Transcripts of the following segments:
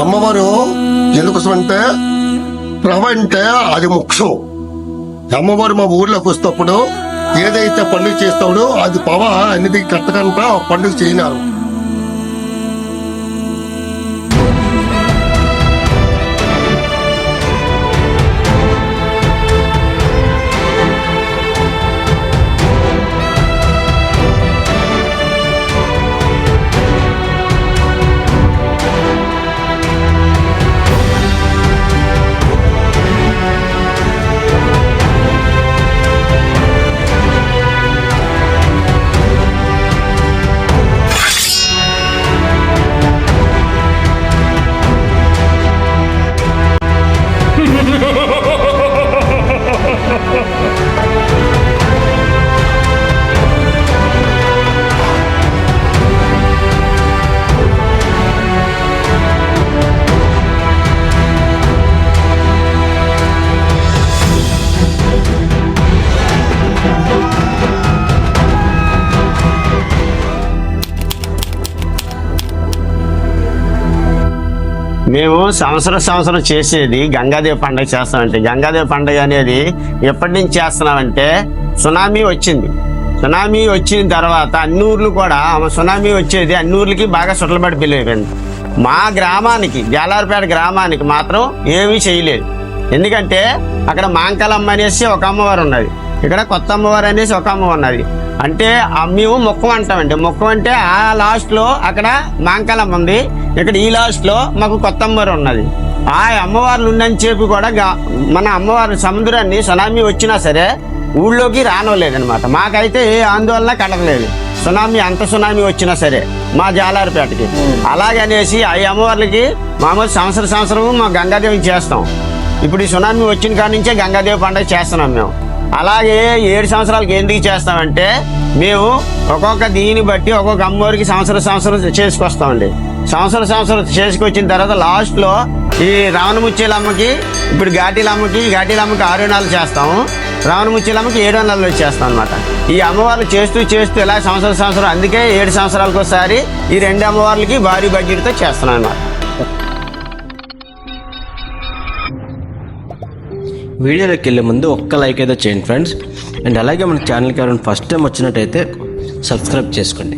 అమ్మవారు ఎందుకోసం అంటే ప్రభ అంటే అది ముఖ్యం. అమ్మవారు మా ఊర్లోకి వస్తున్నప్పుడు ఏదైతే పండుగ చేస్తాడో అది పవ అనేది కట్టకంట పండుగ చేయనారు. మేము సంవత్సరం సంవత్సరం చేసేది గంగాదేవి పండుగ చేస్తామంటే గంగాదేవి పండుగ అనేది ఎప్పటి నుంచి చేస్తున్నామంటే సునామీ వచ్చింది. సునామీ వచ్చిన తర్వాత అన్ని ఊర్లు కూడా సునామీ వచ్చేది అన్ని ఊర్లకి బాగా సుట్లబడి పెళ్ళిపోయింది మా గ్రామానికి జాలార్పేట గ్రామానికి మాత్రం ఏమీ చేయలేదు. ఎందుకంటే అక్కడ మాంకలమ్మ అనేసి ఒక అమ్మవారు ఉన్నది. ఇక్కడ కొత్త అమ్మవారు అనేసి ఒక అమ్మ ఉన్నది. అంటే మేము మొక్కం అంటామండి. మొక్కం అంటే ఆ లాస్ట్లో అక్కడ మాంకలమ్మ ఉంది. ఇక్కడ ఈ లాస్ట్లో మాకు కొత్త అమ్మవారు ఉన్నది. ఆ అమ్మవార్లు ఉన్నని చెప్పి కూడా మన అమ్మవారు సముద్రాన్ని సునామీ వచ్చినా సరే ఊళ్ళోకి రానవలేదనమాట మాకైతే ఏ ఆందోళన కలగలేదు. సునామీ అంత సునామీ వచ్చినా సరే మా జాలారిపేటకి. అలాగనేసి ఆ అమ్మవార్లకి మామూలు సంవత్సరం సంవత్సరం మా గంగాదేవికి చేస్తాం. ఇప్పుడు ఈ సునామీ వచ్చిన కాడి నుంచే గంగాదేవి పండుగ చేస్తున్నాం మేము. అలాగే ఏడు సంవత్సరాలకి ఎందుకు చేస్తామంటే మేము ఒక్కొక్క దీన్ని బట్టి ఒక్కొక్క అమ్మవారికి సంవత్సరం సంవత్సరం చేసుకొస్తామండి. సంవత్సరం సంవత్సరం చేసుకొచ్చిన తర్వాత లాస్ట్లో ఈ రావణముచ్చేలమ్మకి ఇప్పుడు ఘాటీలమ్మకి ఘాటీలమ్మకి ఆరు నెలలు చేస్తాము. రావణముచ్చేలమ్మకి ఏడు నెలలు చేస్తాం అనమాట ఈ అమ్మవార్లు చేస్తూ చేస్తూ ఇలా సంవత్సరం సంవత్సరం అందుకే ఏడు సంవత్సరాలకు ఒకసారి ఈ రెండు అమ్మవార్లకి భారీ బడ్జెట్తో చేస్తున్నాను అనమాట వీడియోలోకి వెళ్ళే ముందు ఒక్క లైక్ అయితే చేయండి ఫ్రెండ్స్ అండ్ అలాగే మన ఛానల్కి ఎవరైనా ఫస్ట్ టైం వచ్చినట్టయితే సబ్స్క్రైబ్ చేసుకోండి.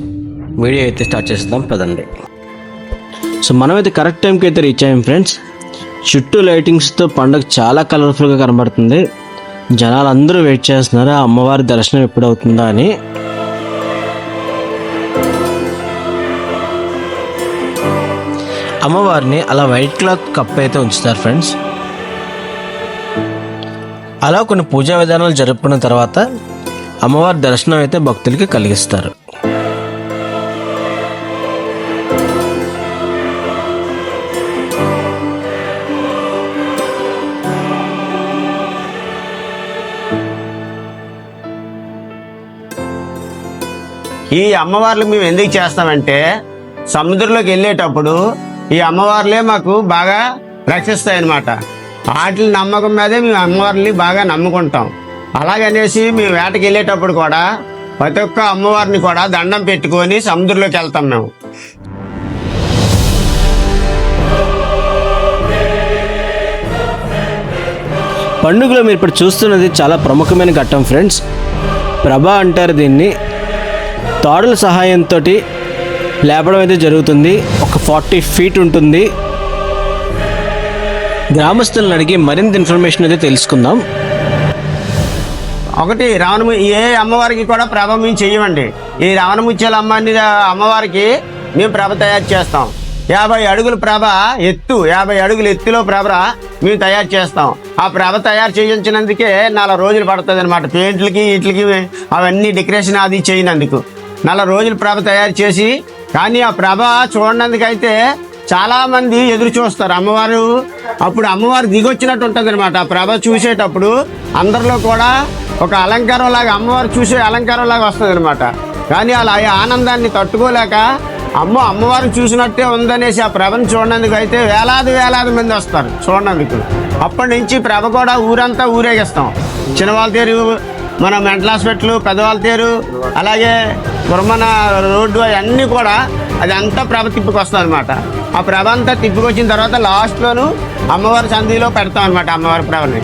వీడియో అయితే స్టార్ట్ చేద్దాం పదండి. సో మనమైతే కరెక్ట్ టైంకి అయితే రీచ్ అయ్యాం ఫ్రెండ్స్ చుట్టూ లైటింగ్స్తో పండుగ చాలా కలర్ఫుల్గా కనబడుతుంది. జనాలు అందరూ వెయిట్ చేస్తున్నారు ఆ అమ్మవారి దర్శనం ఎప్పుడవుతుందా అని. అమ్మవారిని అలా వైట్ క్లాత్ కప్ అయితే ఉంచుతారు ఫ్రెండ్స్ అలా కొన్ని పూజా విధానాలు జరుపుకున్న తర్వాత అమ్మవారి దర్శనం అయితే భక్తులకి కలిగిస్తారు. ఈ అమ్మవార్లు మేము ఎందుకు చేస్తామంటే సముద్రంలోకి వెళ్ళేటప్పుడు ఈ అమ్మవార్లే మాకు బాగా రక్షిస్తాయి అన్నమాట వాటి నమ్మకం మీదే మేము అమ్మవారిని బాగా నమ్ముకుంటాం. అలాగనేసి మేము వేటకి వెళ్ళేటప్పుడు కూడా ప్రతి ఒక్క అమ్మవారిని కూడా దండం పెట్టుకొని సముద్రంలోకి వెళ్తాం మేము. పండుగలో మీరు ఇప్పుడు చూస్తున్నది చాలా ప్రముఖమైన ఘట్టం ఫ్రెండ్స్. ప్రభ అంటారు దీన్ని. తాడుల సహాయంతో లేపడం అయితే జరుగుతుంది. ఒక ఫార్టీ ఫీట్ ఉంటుంది. గ్రామస్తులను అడిగి మరింత ఇన్ఫర్మేషన్ అయితే తెలుసుకుందాం. ఒకటి రావణము ఏ అమ్మవారికి కూడా ప్రభ మేము చెయ్యమండి. ఈ రావణముత్యాల అమ్మని అమ్మవారికి మేము ప్రభ తయారు చేస్తాం. యాభై అడుగుల ప్రభ ఎత్తు యాభై అడుగుల ఎత్తులో ప్రభ మేము తయారు చేస్తాం. ఆ ప్రభ తయారు చేయించినందుకే నాలుగు రోజులు పడుతుంది అనమాట పెయింట్లకి వీటికి అవన్నీ డెకరేషన్ అది చేయనందుకు. నలభై రోజులు ప్రభ తయారు చేసి కానీ ఆ ప్రభ చూడనందుకైతే చాలామంది ఎదురు చూస్తారు. అమ్మవారు అప్పుడు అమ్మవారు దిగొచ్చినట్టు ఉంటుంది అనమాట ఆ ప్రభ చూసేటప్పుడు అందరిలో కూడా ఒక అలంకారం లాగా అమ్మవారు చూసే అలంకారం లాగా వస్తుంది అనమాట కానీ అలా ఆనందాన్ని తట్టుకోలేక అమ్మ అమ్మవారు చూసినట్టే ఉందనేసి ఆ ప్రభను చూడనందుకు అయితే వేలాది వేలాది మంది వస్తారు చూడనందుకు. అప్పటి నుంచి ప్రభ కూడా ఊరంతా ఊరేగిస్తాం. చిన్నవాళ్ళ తేరు మన మెంటల్ హాస్పిటల్ పెద్దవాళ్ళ తేరు అలాగే కుర్మన రోడ్డు అవన్నీ కూడా అది అంతా ప్రభ తిప్పుకొస్తాం అనమాట ఆ ప్రభ అంతా తిప్పుకొచ్చిన తర్వాత లాస్ట్లోను అమ్మవారి సంధిలో పెడతాం అనమాట అమ్మవారి ప్రభని.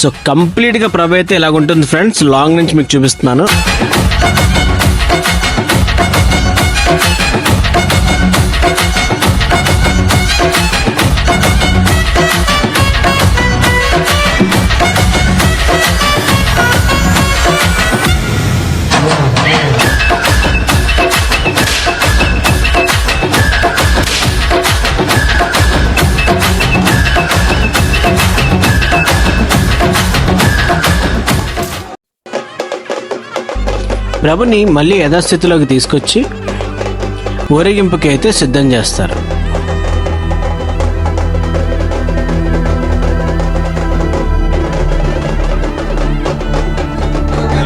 సో కంప్లీట్గా ప్రభ అయితే ఇలాగ ఉంటుంది ఫ్రెండ్స్. లాంగ్ నుంచి మీకు చూపిస్తున్నాను. ప్రభుని మళ్ళీ యథాస్థితిలోకి తీసుకొచ్చి ఊరేగింపుకి అయితే సిద్ధం చేస్తారు.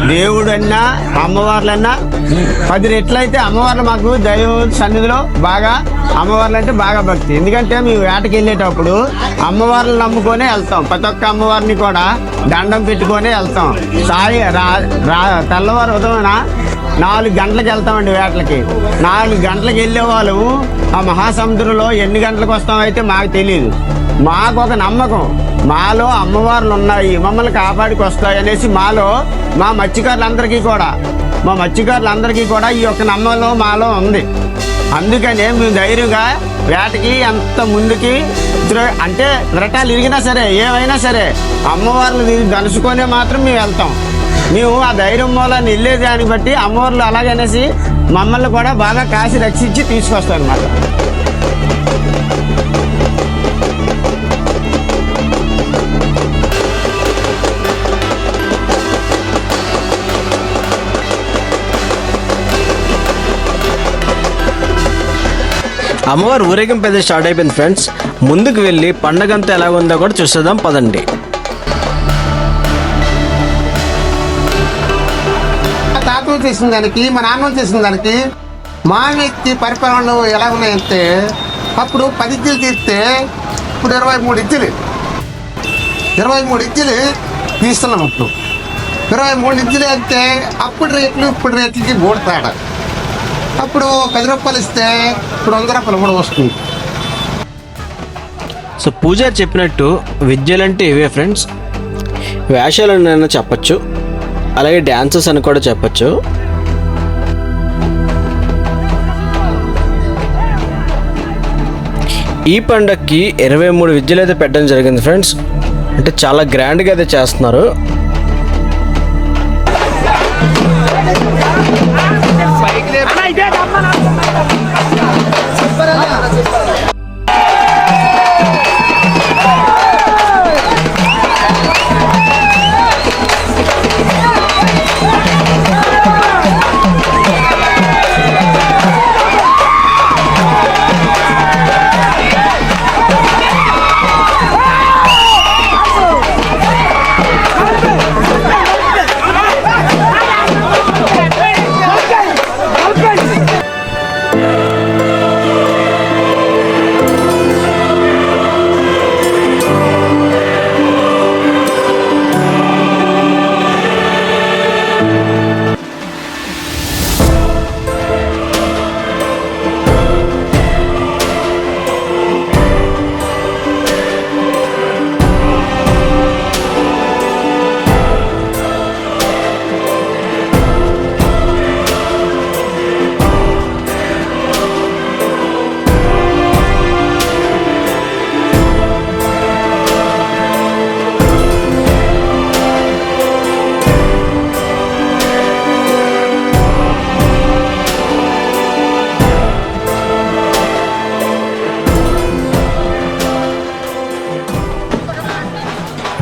దేవుడన్నా అమ్మవార్లన్నా. పది రెట్లయితే అమ్మవార్లు మాకు దైవం సన్నిధిలో బాగా అమ్మవార్లు అంటే బాగా భక్తి. ఎందుకంటే మేము వేటకి వెళ్ళేటప్పుడు అమ్మవార్లు నమ్ముకొని వెళ్తాం. ప్రతి ఒక్క అమ్మవారిని కూడా దండం పెట్టుకొని వెళ్తాం. సాయి రా రా తెల్లవారు ఉదయన నాలుగు గంటలకు వెళ్తామండి వేటలకి. నాలుగు గంటలకు వెళ్ళే వాళ్ళు ఆ మహాసముద్రంలో ఎన్ని గంటలకు వస్తామైతే మాకు తెలియదు మాకు ఒక నమ్మకం. మాలో అమ్మవార్లు ఉన్నాయి మమ్మల్ని కాపాడికి వస్తాయి అనేసి మాలో మా మత్స్యకారులందరికీ కూడా. మా మత్స్యకారులందరికీ కూడా ఈ యొక్క నమ్మకం మాలో ఉంది. అందుకనే మేము ధైర్యంగా వేటకి అంత ముందుకి అంటే విరటాలు ఇరిగినా సరే ఏమైనా సరే అమ్మవార్లు దనుచుకొనే మాత్రం మేము వెళ్తాం. మేము ఆ ధైర్యం మూలాన్ని వెళ్ళే దాన్ని బట్టి అమ్మవార్లు అలాగనేసి మమ్మల్ని కూడా బాగా కాసి రక్షించి తీసుకొస్తాం అమ్మవారు ఊరేగింపు అయితే స్టార్ట్ అయిపోయింది ఫ్రెండ్స్. ముందుకు వెళ్ళి పండగంతా ఎలా ఉందో కూడా చూసేద్దాం పదండి. తాతలు చేసిన దానికి మా నాన్న చేసిన దానికి మా వ్యక్తి పరిపాలనలు ఎలా ఉన్నాయంటే అప్పుడు పది ఇజ్జలు తీస్తే ఇప్పుడు ఇరవై మూడు ఇచ్చిలు ఇరవై మూడు ఇజ్జలు తీస్తున్నాం ఇప్పుడు ఇరవై మూడు ఇజ్జలు అంటే అప్పుడు రేట్లు ఇప్పుడు రేట్లకి మూడు తేడా అప్పుడు పది రూపాయలు ఇస్తే ఇప్పుడు వంద రూపాయలు కూడా వస్తుంది. సో పూజారి చెప్పినట్టు విద్యలంటే ఇవే ఫ్రెండ్స్. వేషాలు అని చెప్పచ్చు. అలాగే డ్యాన్సెస్ అని కూడా చెప్పచ్చు. ఈ పండక్కి ఇరవై మూడు విద్యలు అయితే పెట్టడం జరిగింది ఫ్రెండ్స్. అంటే చాలా గ్రాండ్గా అయితే చేస్తున్నారు.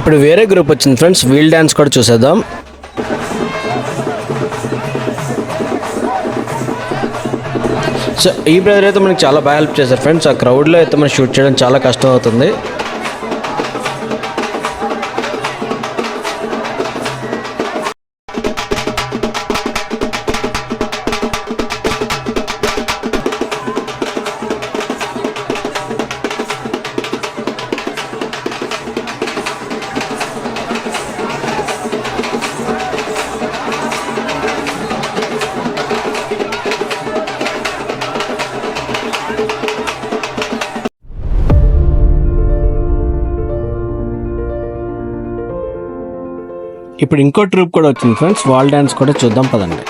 ఇప్పుడు వేరే గ్రూప్ వచ్చింది ఫ్రెండ్స్ వీల్ డ్యాన్స్ కూడా చూసేద్దాం. సో ఈ బ్రదర్ అయితే మనకి చాలా బాగా హెల్ప్ చేశారు ఫ్రెండ్స్ ఆ క్రౌడ్లో అయితే మనం షూట్ చేయడం చాలా కష్టం అవుతుంది. ఇప్పుడు ఇంకో ట్రూప్ కూడా వచ్చింది ఫ్రెండ్స్ వాల్ డ్యాన్స్ కూడా చూద్దాం పదండి.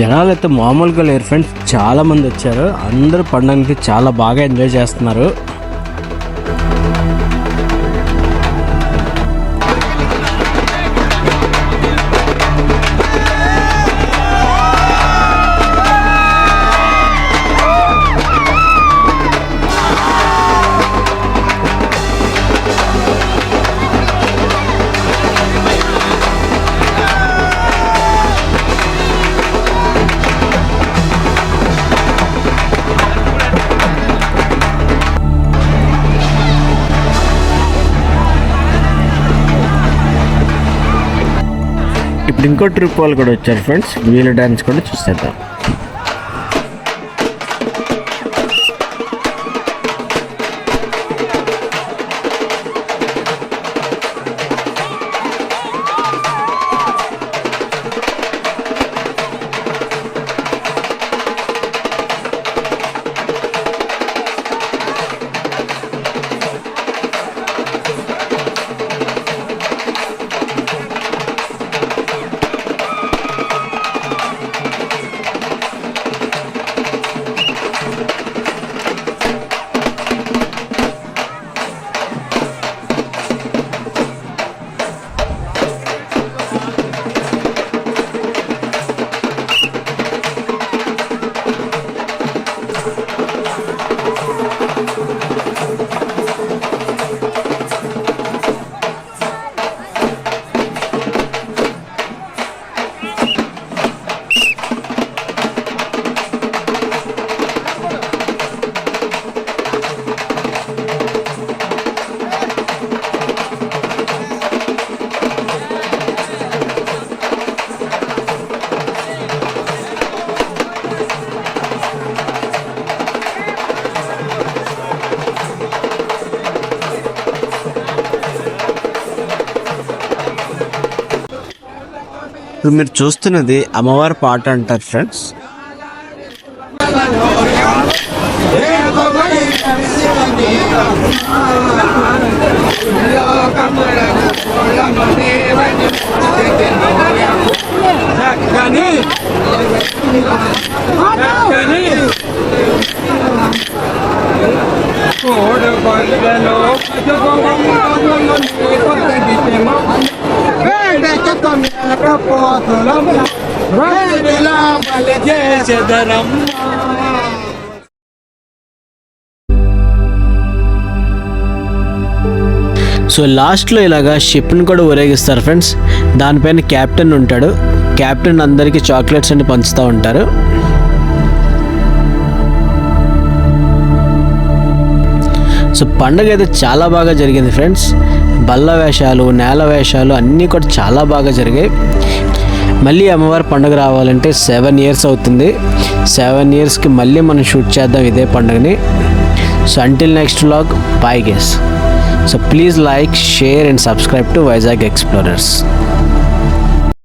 జనాలు అయితే మామూలుగా లేరు ఫ్రెండ్స్ చాలా మంది వచ్చారు. అందరూ పండుగకి చాలా బాగా ఎంజాయ్ చేస్తున్నారు. ఇంకో ట్రిప్ వాళ్ళు కూడా వచ్చారు ఫ్రెండ్స్. వీళ్ళ డ్యాన్స్ కూడా చూసేద్దాం. ఇప్పుడు మీరు చూస్తున్నది అమ్మవారి పాట అంటారు ఫ్రెండ్స్ Verde సో లాస్ట్లో ఇలాగా షిప్ని కూడా ఊరేగిస్తారు ఫ్రెండ్స్ దానిపైన క్యాప్టెన్ ఉంటాడు. క్యాప్టెన్ అందరికీ చాక్లెట్స్ అన్ని పంచుతూ ఉంటారు. సో పండుగ అయితే చాలా బాగా జరిగింది ఫ్రెండ్స్ బల్ల వేషాలు నేల వేషాలు అన్నీ కూడా చాలా బాగా జరిగాయి. మళ్ళీ అమ్మవారి పండుగ రావాలంటే సెవెన్ ఇయర్స్ అవుతుంది. సెవెన్ ఇయర్స్కి మళ్ళీ మనం షూట్ చేద్దాం ఇదే పండుగని. So until next vlog bye guys so please like share and subscribe to Vizag explorers